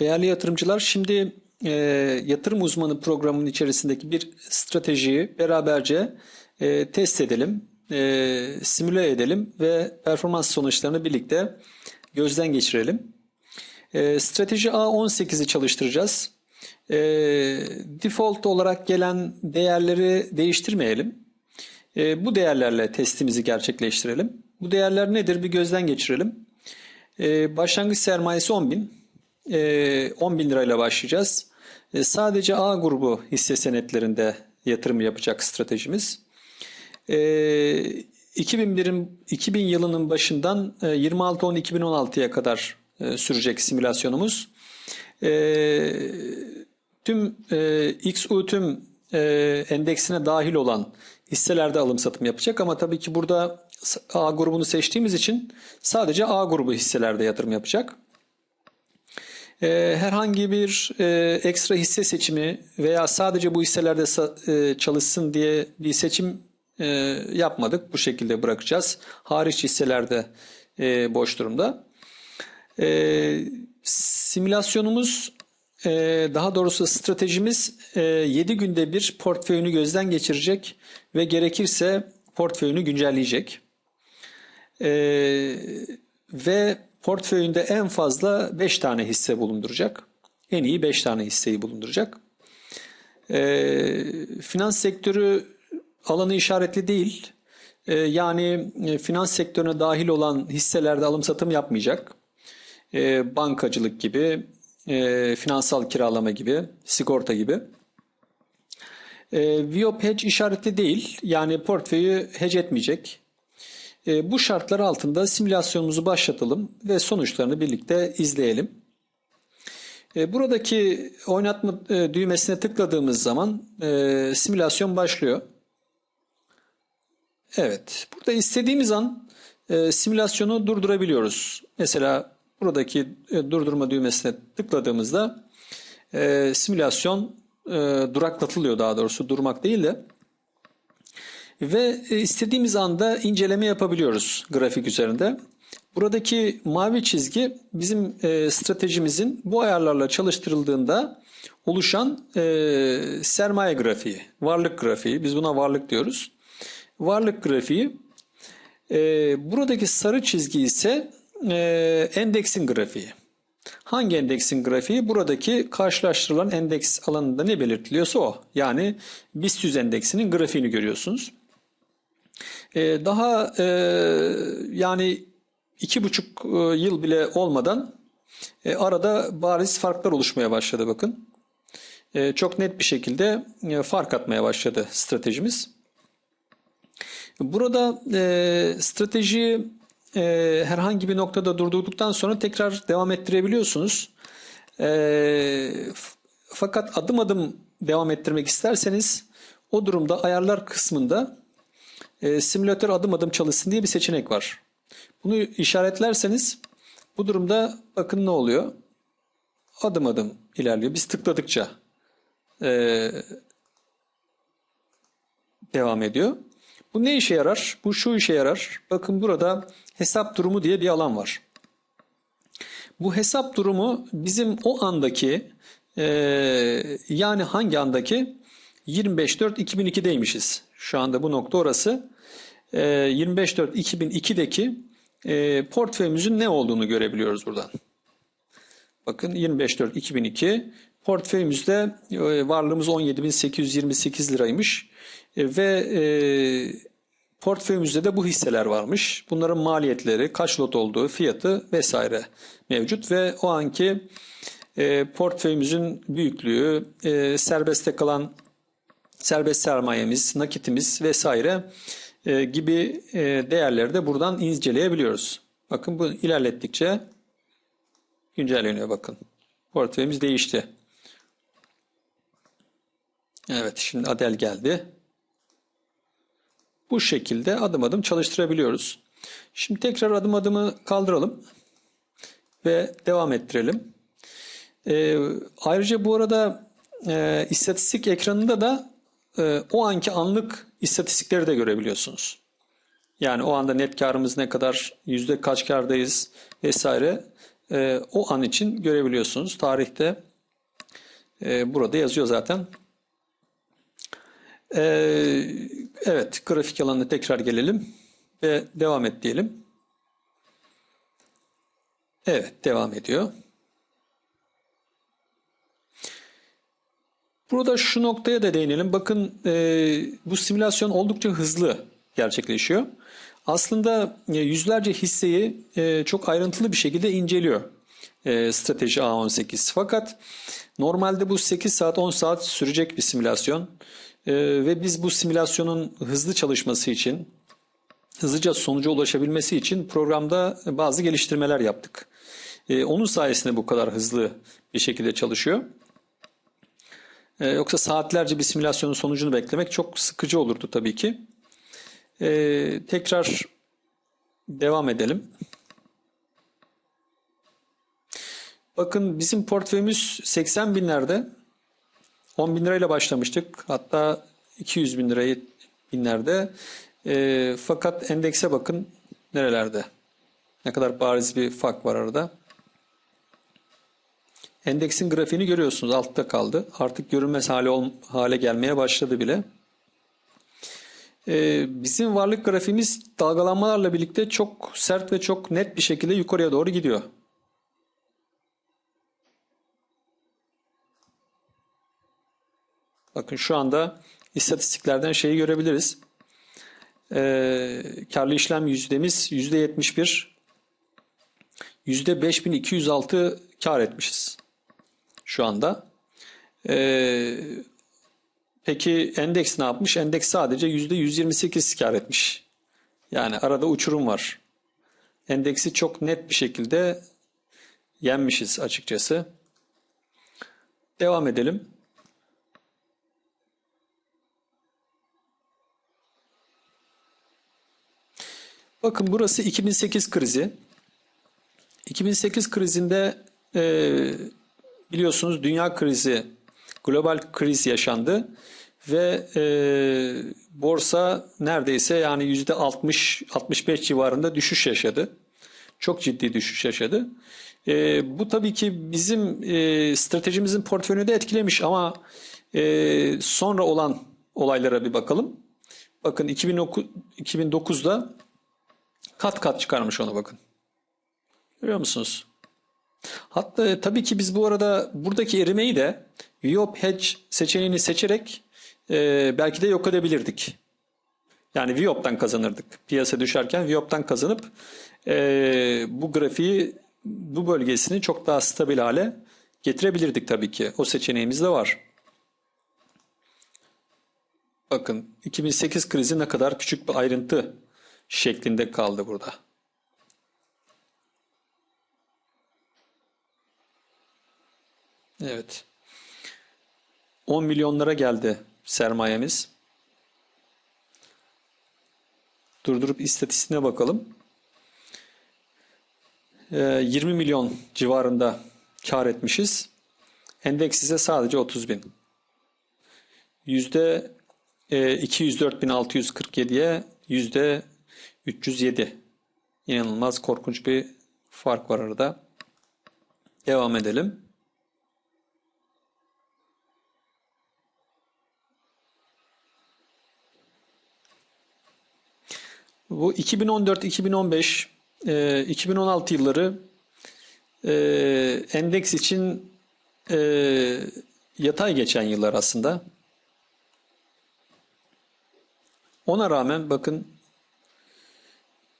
Değerli yatırımcılar, şimdi e, yatırım uzmanı programının içerisindeki bir stratejiyi beraberce e, test edelim, e, simüle edelim ve performans sonuçlarını birlikte gözden geçirelim. E, strateji A18'i çalıştıracağız. E, default olarak gelen değerleri değiştirmeyelim. E, bu değerlerle testimizi gerçekleştirelim. Bu değerler nedir bir gözden geçirelim. E, başlangıç sermayesi 10 bin. E, 10 bin lirayla başlayacağız. E, sadece A grubu hisse senetlerinde yatırım yapacak stratejimiz. E, 2001'in 2000 yılının başından e, 26-10-2016'ya kadar e, sürecek simülasyonumuz. E, tüm e, XU tüm e, endeksine dahil olan hisselerde alım satım yapacak ama tabii ki burada A grubunu seçtiğimiz için sadece A grubu hisselerde yatırım yapacak. Ee, herhangi bir e, ekstra hisse seçimi veya sadece bu hisselerde e, çalışsın diye bir seçim e, yapmadık. Bu şekilde bırakacağız. Hariç hisselerde boş durumda. Simülasyonumuz daha doğrusu stratejimiz 7 günde bir portföyünü gözden geçirecek ve gerekirse portföyünü güncelleyecek. Ve portföyünde en fazla 5 tane hisse bulunduracak. En iyi 5 tane hisseyi bulunduracak. E, finans sektörü alanı işaretli değil. E, yani e, finans sektörüne dahil olan hisselerde alım satım yapmayacak. E, bankacılık gibi, e, finansal kiralama gibi, sigorta gibi. E, Viop hedge işaretli değil. Yani portföyü hedge etmeyecek. E, bu şartlar altında simülasyonumuzu başlatalım ve sonuçlarını birlikte izleyelim. E, buradaki oynatma e, düğmesine tıkladığımız zaman simülasyon başlıyor. Evet, burada istediğimiz an simülasyonu durdurabiliyoruz. Mesela buradaki durdurma düğmesine tıkladığımızda simülasyon duraklatılıyor daha doğrusu durmak değil de ve e, istediğimiz anda inceleme yapabiliyoruz grafik üzerinde. Buradaki mavi çizgi bizim e, stratejimizin bu ayarlarla çalıştırıldığında oluşan e, sermaye grafiği, varlık grafiği. Biz buna varlık diyoruz. Varlık grafiği. buradaki sarı çizgi ise endeksin grafiği. Hangi endeksin grafiği? Buradaki karşılaştırılan endeks alanında ne belirtiliyorsa o. Yani BIST 100 endeksinin grafiğini görüyorsunuz. Ee, daha e, yani iki buçuk e, yıl bile olmadan e, arada bariz farklar oluşmaya başladı bakın. Çok net bir şekilde fark atmaya başladı stratejimiz. Burada strateji herhangi bir noktada durdurduktan sonra tekrar devam ettirebiliyorsunuz. Fakat adım adım devam ettirmek isterseniz o durumda ayarlar kısmında e, simülatör adım adım çalışsın diye bir seçenek var. Bunu işaretlerseniz bu durumda bakın ne oluyor? Adım adım ilerliyor. Biz tıkladıkça e, devam ediyor. Bu ne işe yarar? Bu şu işe yarar. Bakın burada hesap durumu diye bir alan var. Bu hesap durumu bizim o andaki e, yani hangi andaki 25.4.2002'deymişiz. Şu anda bu nokta orası. E, 25.4.2002'deki e, portföyümüzün ne olduğunu görebiliyoruz buradan. Bakın 25.4.2002 portföyümüzde e, varlığımız 17.828 liraymış. E, ve portföyümüzde de bu hisseler varmış. Bunların maliyetleri, kaç lot olduğu, fiyatı vesaire mevcut ve o anki portföyümüzün büyüklüğü, serbestte kalan serbest sermayemiz, nakitimiz vesaire e, gibi e, değerleri de buradan inceleyebiliyoruz. Bakın bu ilerlettikçe güncelleniyor bakın. Portföyümüz değişti. Evet şimdi Adel geldi. Bu şekilde adım adım çalıştırabiliyoruz. Şimdi tekrar adım adımı kaldıralım ve devam ettirelim. Ee, ayrıca bu arada e, istatistik ekranında da e, o anki anlık istatistikleri de görebiliyorsunuz. Yani o anda net karımız ne kadar, yüzde kaç kardayız vesaire. e, o an için görebiliyorsunuz. Tarihte e, burada yazıyor zaten. E, evet, grafik alanına tekrar gelelim ve devam et diyelim. Evet, devam ediyor. Burada şu noktaya da değinelim. Bakın e, bu simülasyon oldukça hızlı gerçekleşiyor. Aslında e, yüzlerce hisseyi e, çok ayrıntılı bir şekilde inceliyor e, strateji A18. Fakat normalde bu 8 saat 10 saat sürecek bir simülasyon e, ve biz bu simülasyonun hızlı çalışması için hızlıca sonuca ulaşabilmesi için programda bazı geliştirmeler yaptık. E, onun sayesinde bu kadar hızlı bir şekilde çalışıyor. E, yoksa saatlerce bir simülasyonun sonucunu beklemek çok sıkıcı olurdu tabii ki. E, tekrar devam edelim. Bakın bizim portföyümüz 80 binlerde. 10 bin lirayla başlamıştık. Hatta 200 bin lirayı binlerde. E, fakat endekse bakın nerelerde. Ne kadar bariz bir fark var arada. Endeksin grafiğini görüyorsunuz. Altta kaldı. Artık görünmez hale, hale gelmeye başladı bile. Ee, bizim varlık grafiğimiz dalgalanmalarla birlikte çok sert ve çok net bir şekilde yukarıya doğru gidiyor. Bakın şu anda istatistiklerden şeyi görebiliriz. Ee, karlı işlem yüzdemiz %71. %5206 kar etmişiz şu anda. Ee, peki endeks ne yapmış? Endeks sadece %128 kar etmiş. Yani arada uçurum var. Endeksi çok net bir şekilde yenmişiz açıkçası. Devam edelim. Bakın burası 2008 krizi. 2008 krizinde e, biliyorsunuz dünya krizi, global kriz yaşandı ve e, borsa neredeyse yani yüzde 60-65 civarında düşüş yaşadı. Çok ciddi düşüş yaşadı. E, bu tabii ki bizim e, stratejimizin portföyünü de etkilemiş ama e, sonra olan olaylara bir bakalım. Bakın 2009, 2009'da kat kat çıkarmış onu bakın. Görüyor musunuz? Hatta tabii ki biz bu arada buradaki erimeyi de VIOP Hedge seçeneğini seçerek e, belki de yok edebilirdik. Yani VIOP'tan kazanırdık. Piyasa düşerken VIOP'tan kazanıp e, bu grafiği bu bölgesini çok daha stabil hale getirebilirdik tabii ki. O seçeneğimiz de var. Bakın 2008 krizi ne kadar küçük bir ayrıntı şeklinde kaldı burada. Evet. 10 milyonlara geldi sermayemiz. Durdurup istatistiğine bakalım. 20 ee, milyon civarında kar etmişiz. Endeks ise sadece 30 bin. Yüzde 204.647'ye e, yüzde 307. İnanılmaz korkunç bir fark var arada. Devam edelim. Bu 2014-2015, 2016 yılları e, endeks için e, yatay geçen yıllar aslında. Ona rağmen bakın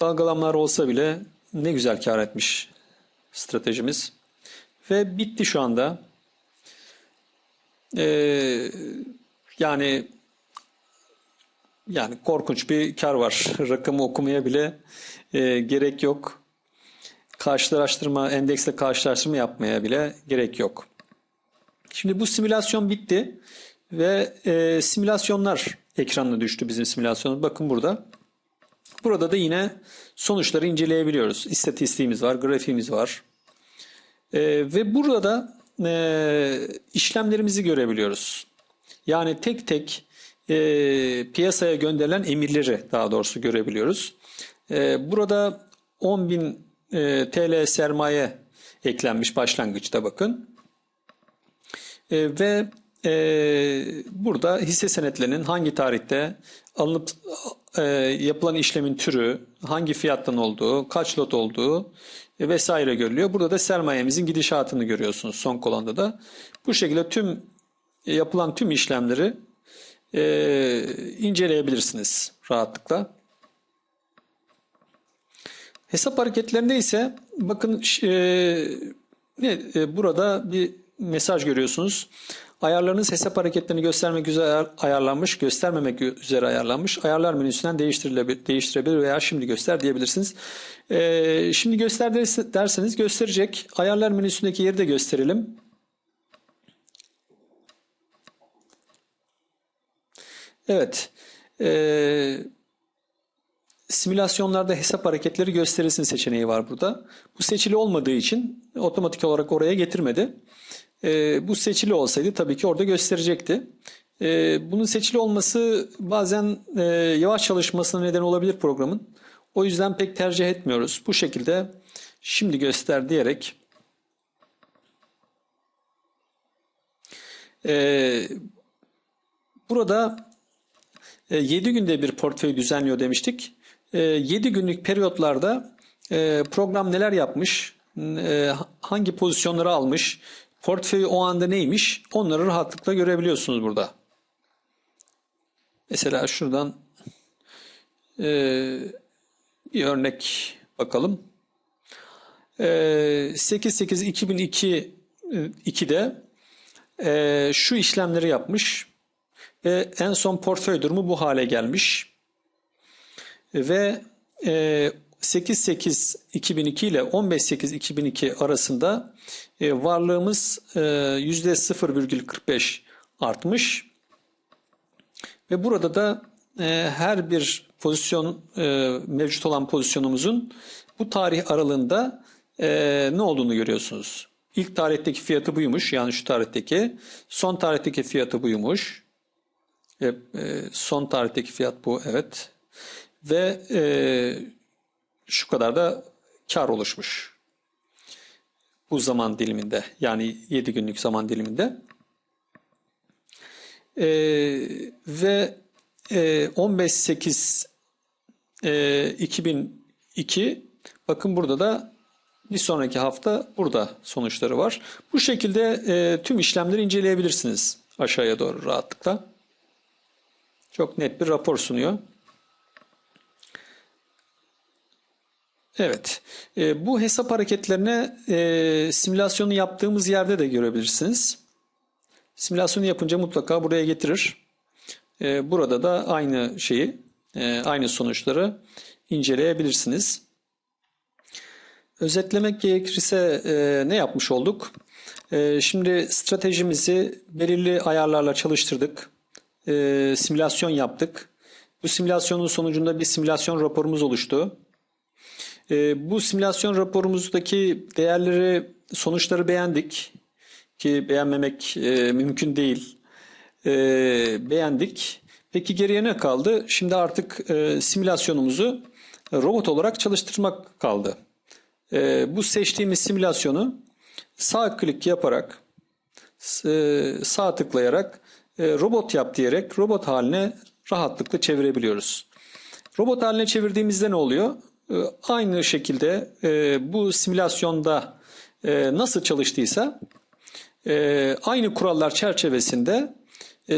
dalgalanmalar olsa bile ne güzel kar etmiş stratejimiz. Ve bitti şu anda. Ee, yani yani korkunç bir kar var. Rakamı okumaya bile e, gerek yok. Karşılaştırma, endeksle karşılaştırma yapmaya bile gerek yok. Şimdi bu simülasyon bitti ve e, simülasyonlar ekranına düştü bizim simülasyonumuz. Bakın burada. Burada da yine sonuçları inceleyebiliyoruz. İstatistiğimiz var, grafiğimiz var. E, ve burada e, işlemlerimizi görebiliyoruz. Yani tek tek e, piyasaya gönderilen emirleri daha doğrusu görebiliyoruz. E, burada 10.000 e, TL sermaye eklenmiş başlangıçta bakın. E, ve e, burada hisse senetlerinin hangi tarihte alınıp e, yapılan işlemin türü, hangi fiyattan olduğu, kaç lot olduğu e, vesaire görülüyor. Burada da sermayemizin gidişatını görüyorsunuz son kolonda da. Bu şekilde tüm yapılan tüm işlemleri e, inceleyebilirsiniz rahatlıkla. Hesap hareketlerinde ise bakın e, ne, e, burada bir mesaj görüyorsunuz. Ayarlarınız hesap hareketlerini göstermek üzere ayarlanmış, göstermemek üzere ayarlanmış. Ayarlar menüsünden değiştirilebilir, değiştirebilir veya şimdi göster diyebilirsiniz. Ee, şimdi göster derseniz gösterecek. Ayarlar menüsündeki yeri de gösterelim. Evet. Ee, simülasyonlarda hesap hareketleri gösterilsin seçeneği var burada. Bu seçili olmadığı için otomatik olarak oraya getirmedi. E, bu seçili olsaydı tabii ki orada gösterecekti. E, bunun seçili olması bazen e, yavaş çalışmasına neden olabilir programın. O yüzden pek tercih etmiyoruz. Bu şekilde şimdi göster diyerek e, burada 7 günde bir portföy düzenliyor demiştik. E, 7 günlük periyotlarda e, program neler yapmış, e, hangi pozisyonları almış, portföyü o anda neymiş onları rahatlıkla görebiliyorsunuz burada. Mesela şuradan e, bir örnek bakalım. E, 8-8-2002 2'de e, şu işlemleri yapmış ve en son portföy durumu bu hale gelmiş. Ve e, 8-8-2002 ile 15-8-2002 arasında e, varlığımız e, %0,45 artmış. Ve burada da e, her bir pozisyon mevcut olan pozisyonumuzun bu tarih aralığında ne olduğunu görüyorsunuz. İlk tarihteki fiyatı buymuş yani şu tarihteki. Son tarihteki fiyatı buymuş. Son tarihteki fiyat bu evet. Ve şu kadar da kar oluşmuş. Bu zaman diliminde yani 7 günlük zaman diliminde. Ee, ve e, 15-8 e, 2002 bakın burada da bir sonraki hafta burada sonuçları var. Bu şekilde e, tüm işlemleri inceleyebilirsiniz aşağıya doğru rahatlıkla. Çok net bir rapor sunuyor. Evet, e, bu hesap hareketlerine e, simülasyonu yaptığımız yerde de görebilirsiniz. Simülasyonu yapınca mutlaka buraya getirir. E, burada da aynı şeyi, e, aynı sonuçları inceleyebilirsiniz. Özetlemek gerekirse e, ne yapmış olduk? E, şimdi stratejimizi belirli ayarlarla çalıştırdık. E, simülasyon yaptık. Bu simülasyonun sonucunda bir simülasyon raporumuz oluştu. E, bu simülasyon raporumuzdaki değerleri, sonuçları beğendik ki beğenmemek e, mümkün değil. E, beğendik. Peki geriye ne kaldı? Şimdi artık e, simülasyonumuzu robot olarak çalıştırmak kaldı. E, bu seçtiğimiz simülasyonu sağ klik yaparak, e, sağ tıklayarak robot yap diyerek robot haline rahatlıkla çevirebiliyoruz. Robot haline çevirdiğimizde ne oluyor? Ee, aynı şekilde e, bu simülasyonda e, nasıl çalıştıysa e, aynı kurallar çerçevesinde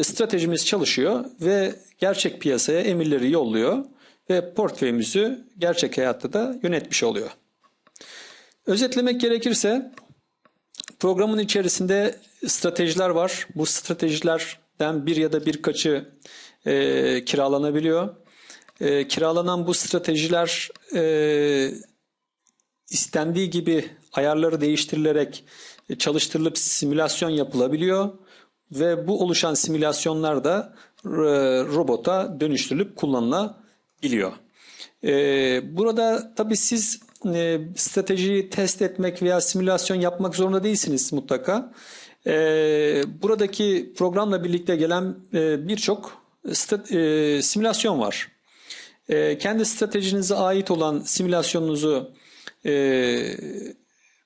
stratejimiz çalışıyor ve gerçek piyasaya emirleri yolluyor ve portföyümüzü gerçek hayatta da yönetmiş oluyor. Özetlemek gerekirse programın içerisinde stratejiler var. Bu stratejilerden bir ya da birkaçı e, kiralanabiliyor. E, kiralanan bu stratejiler e, istendiği gibi ayarları değiştirilerek e, çalıştırılıp simülasyon yapılabiliyor ve bu oluşan simülasyonlar da e, robota dönüştürülüp kullanılabiliyor. E, burada tabii siz e, stratejiyi test etmek veya simülasyon yapmak zorunda değilsiniz mutlaka. E, buradaki programla birlikte gelen e, birçok e, simülasyon var. E, kendi stratejinize ait olan simülasyonunuzu e,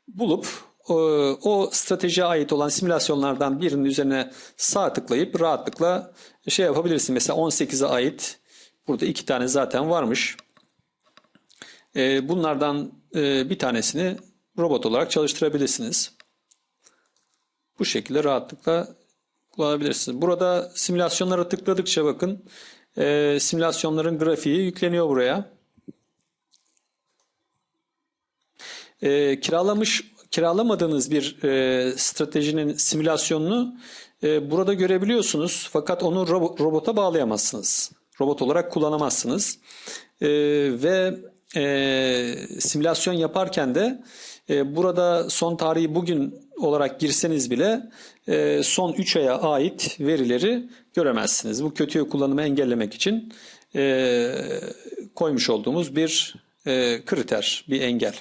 bulup o, stratejiye ait olan simülasyonlardan birinin üzerine sağ tıklayıp rahatlıkla şey yapabilirsin. Mesela 18'e ait burada iki tane zaten varmış. E, bunlardan e, bir tanesini robot olarak çalıştırabilirsiniz. Bu şekilde rahatlıkla kullanabilirsiniz. Burada simülasyonlara tıkladıkça bakın e, simülasyonların grafiği yükleniyor buraya. E, kiralamış kiralamadığınız bir e, stratejinin simülasyonunu e, burada görebiliyorsunuz. Fakat onu ro- robota bağlayamazsınız. Robot olarak kullanamazsınız. E, ve e, simülasyon yaparken de burada son tarihi bugün olarak girseniz bile e, son 3 aya ait verileri göremezsiniz. Bu kötü kullanımı engellemek için e, koymuş olduğumuz bir e, kriter, bir engel.